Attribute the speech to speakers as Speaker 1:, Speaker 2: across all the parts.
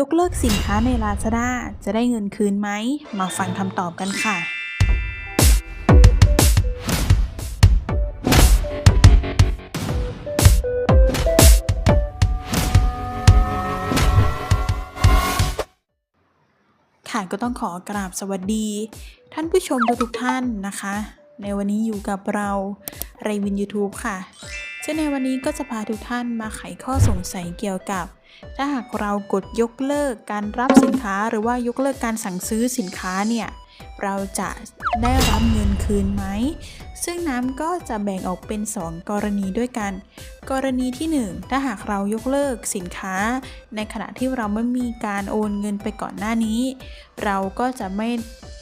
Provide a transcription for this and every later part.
Speaker 1: ยกเลิกสินค้าใน Lazada จะได้เงินคืนไหม มาฟังคำตอบกันค่ะ ค่ะก็ต้องขอกราบสวัสดี ท่านผู้ชมทุกท่านนะคะ ในวันนี้อยู่กับเราไรวิน YouTube ค่ะซึ่งในวันนี้ก็จะพาทุกท่านมาไขข้อสงสัยเกี่ยวกับ ถ้าหากเรากดยกเลิกการรับสินค้าหรือว่ายกเลิกการสั่งซื้อสินค้าเนี่ยเราจะได้รับเงินคืนไหม ซึ่งน้ำก็จะแบ่งออกเป็น 2 กรณีด้วยกัน กรณีที่ 1 ถ้าหากเรายกเลิกสินค้า ในขณะที่เราไม่มีการโอนเงินไปก่อนหน้านี้ เราก็จะไม่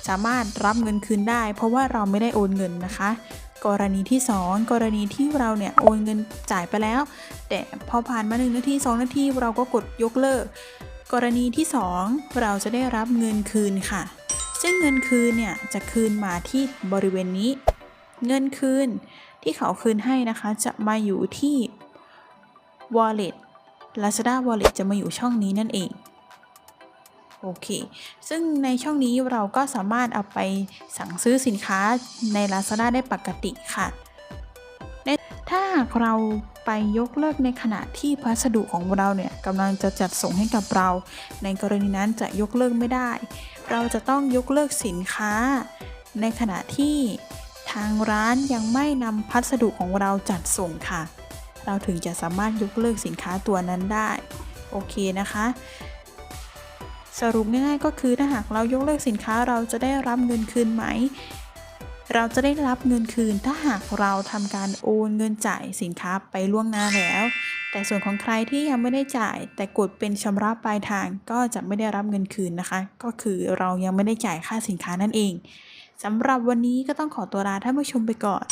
Speaker 1: สามารถรับเงินคืนได้ เพราะว่าเราไม่ได้โอนเงินนะคะ กรณีที่ 2 กรณีที่เราเนี่ยโอนเงินจ่ายไปแล้ว แต่พอผ่านมา 1 นาที 2 นาทีเราก็กดยกเลิก กรณีที่ 2 เราจะได้รับเงินคืนค่ะ ซึ่งเงินคืนเนี่ยจะคืนมาที่บริเวณนี้ เงินคืนที่เขาคืนให้นะคะ จะมาอยู่ที่ wallet Lazada wallet จะมาอยู่ช่องนี้นั่นเอง โอเค ซึ่งในช่องนี้เราก็สามารถเอาไปสั่งซื้อสินค้าใน Lazada ได้ปกติค่ะ ถ้าหากเราไปยกเลิกในขณะที่พัสดุของเราเนี่ยกำลังจะจัดส่งให้กับเรา ในกรณีนั้นจะยกเลิกไม่ได้ เราจะต้องยกเลิกสินค้า ในขณะที่ทางร้านยังไม่นำพัสดุของเราจัดส่งค่ะ เราถึงจะสามารถยกเลิกสินค้าตัวนั้นได้ โอเคนะคะ สรุปง่ายๆก็คือถ้าหากเรายกเลิกสินค้าเราจะได้รับเงินคืนไหม เราจะได้รับเงินคืนถ้าหากเราทำการโอนเงินจ่ายสินค้าไปล่วงหน้าแล้ว แต่ส่วนของใครที่ยังไม่ได้จ่าย แต่กดเป็นชำระปลายทางก็จะไม่ได้รับเงินคืนนะคะ ก็คือเรายังไม่ได้จ่ายค่าสินค้านั่นเองสำหรับวันนี้ก็ต้องขอตัวลาท่านผู้ชมไปก่อน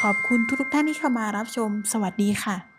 Speaker 1: ขอบคุณทุกๆท่านที่เข้ามารับชม สวัสดีค่ะ